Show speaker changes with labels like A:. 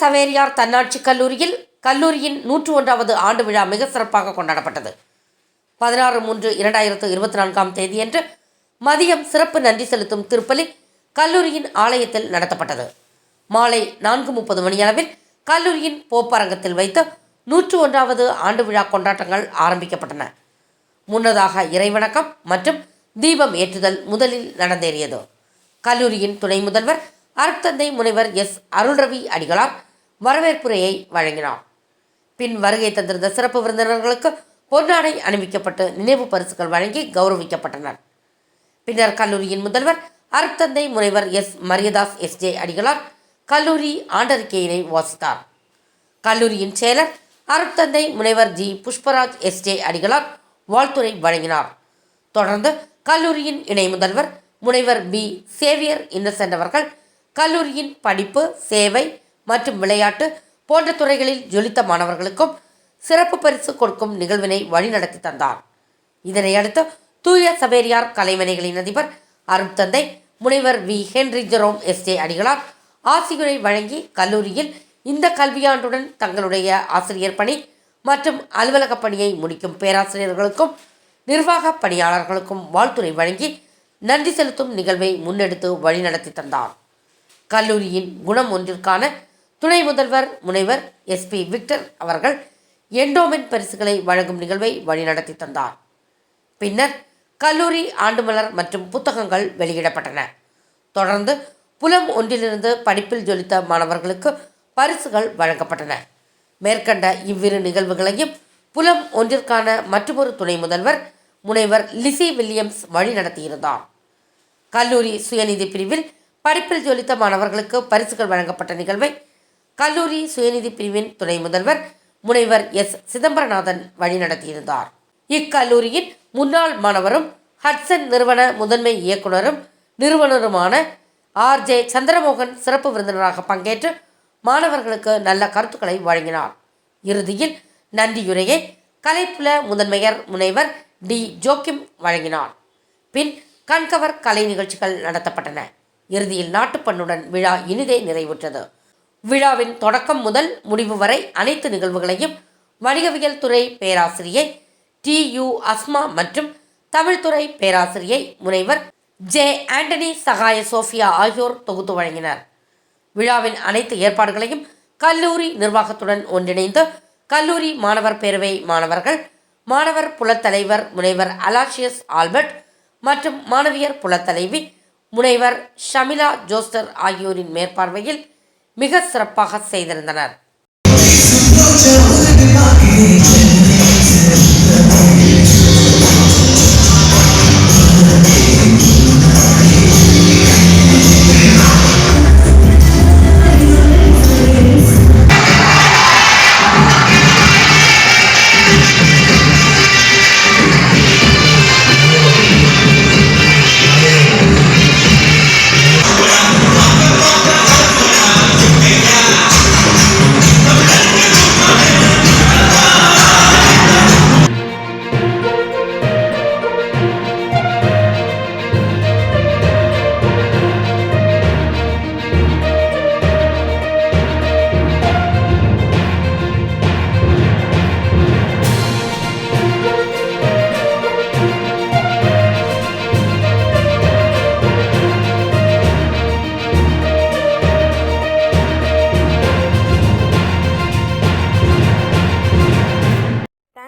A: சவேரியார் தன்னாட்சி கல்லூரியில் கல்லூரியின் நூற்று ஒன்றாவது ஆண்டு விழா மிக சிறப்பாக கொண்டாடப்பட்டது. பதினாறு மூன்று இரண்டாயிரத்து இருபத்தி நான்காம் தேதியன்று மதியம் சிறப்பு நன்றி செலுத்தும் திருப்பலி கல்லூரியின் ஆலயத்தில் நடத்தப்பட்டது. மாலை நான்கு முப்பது மணியளவில் கல்லூரியின் போப்பரங்கத்தில் வைத்து நூற்று ஒன்றாவது ஆண்டு விழா கொண்டாட்டங்கள் ஆரம்பிக்கப்பட்டன. முன்னதாக இறைவணக்கம் மற்றும் தீபம் ஏற்றுதல் முதலில் நடந்தேறியது. கல்லூரியின் துணை முதல்வர் அருட்தந்தை முனைவர் எஸ். அருள்ரவி அடிகளார் வரவேற்புரையை வழங்கினார். பின் வருகை தந்திருந்த சிறப்பு விருந்தினர்களுக்கு பொன்னாடை அணிவிக்கப்பட்டு நினைவு பரிசுகள் வழங்கி கௌரவிக்கப்பட்டனர். பின்னர் கல்லூரியின் முதல்வர் அருட்தந்தை முனைவர் எஸ். மரியதாஸ் எஸ். ஜே. அடிகளார் கல்லூரி ஆண்டறிக்கையினை வாசித்தார். கல்லூரியின் செயலர் அருட்தந்தை முனைவர் ஜி. புஷ்பராஜ் எஸ். ஜே. அடிகளார் வாழ்த்துரை வழங்கினார். தொடர்ந்து கல்லூரியின் இணை முதல்வர் முனைவர் பி. சேவியர் இன்னசென்ட் அவர்கள் கல்லூரியின் படிப்பு சேவை மற்றும் விளையாட்டு போன்ற துறைகளில் ஜொலித்த மாணவர்களுக்கும் சிறப்பு பரிசு கொடுக்கும் நிகழ்வினை வழிநடத்தி தந்தார். இதனையடுத்து தூய சபேரியார் கலைவினைகளின் அதிபர் அருட்தந்தை முனைவர் வி. ஹென்ரி ஜெரோம் எஸ்டே அடிகளார் ஆசிரியரை வழங்கி கல்லூரியில் இந்த கல்வியாண்டுடன் தங்களுடைய ஆசிரியர் பணி மற்றும் அலுவலக பணியை முடிக்கும் பேராசிரியர்களுக்கும் நிர்வாக பணியாளர்களுக்கும் வாழ்த்துரை வழங்கி நன்றி செலுத்தும் நிகழ்வை முன்னெடுத்து வழிநடத்தி தந்தார். கல்லூரியின் குணம் ஒன்றிற்கான துணை முதல்வர் முனைவர் எஸ்பி விக்டர் அவர்கள் எண்டோமென் பரிசுகளை வழங்கும் நிகழ்வை வழிநடத்தி தந்தார். பின்னர் கல்லூரி ஆண்டுமலர் மற்றும் புத்தகங்கள் வெளியிடப்பட்டன. தொடர்ந்து புலம் ஒன்றிலிருந்து படிப்பில் ஜொலித்த மாணவர்களுக்கு பரிசுகள் வழங்கப்பட்டன. மேற்கண்ட இவ்விரு நிகழ்வுகளையும் புலம் ஒன்றிற்கான மற்றொரு துணை முதல்வர் முனைவர் லிசி வில்லியம்ஸ் வழி நடத்தியிருந்தார் கல்லூரி சுயநிதி பிரிவில் படிப்பில் ஜொலித்த மாணவர்களுக்கு பரிசுகள் வழங்கப்பட்ட நிகழ்வை கல்லூரி சுயநிதி பிரிவின் துணை முதல்வர் முனைவர் எஸ். சிதம்பரநாதன் வழிநடத்தியிருந்தார். இக்கல்லூரியின் முன்னாள் மாணவரும் ஹட்சன் நிறுவன முதன்மை இயக்குனரும் நிறுவனருமான ஆர். ஜே. சந்திரமோகன் சிறப்பு விருந்தினராக பங்கேற்று மாணவர்களுக்கு நல்ல கருத்துக்களை வழங்கினார். இறுதியில் நன்றியுரையை கலைப்புல முதன்மையர் முனைவர் டி. ஜோக்கிம் வழங்கினார். பின் கண்கவர் கலை நிகழ்ச்சிகள் நடத்தப்பட்டன. இறுதியில் நாட்டுப்பண்ணுடன் விழா இனிதே நிறைவுற்றது. விழாவின் தொடக்கம் முதல் முடிவு வரை அனைத்து நிகழ்வுகளையும் வணிகவியல் துறை பேராசிரியை டி யு அஸ்மா மற்றும் தமிழ்துறை பேராசிரியை முனைவர் ஜே ஆண்டனி சகாய சோஃபியா ஆகியோர் தொகுத்து வழங்கினர். விழாவின் அனைத்து ஏற்பாடுகளையும் கல்லூரி நிர்வாகத்துடன் ஒன்றிணைந்து கல்லூரி மாணவர் பேரவை மாணவர்கள் மாணவர் புலத்தலைவர் முனைவர் அலாஷியஸ் ஆல்பர்ட் மற்றும் மாணவியர் புலத்தலைவி முனைவர் ஷமிலா ஜோஸ்டர் ஆகியோரின் மேற்பார்வையில் மிக சிறப்பாக செய்திருந்தனர்.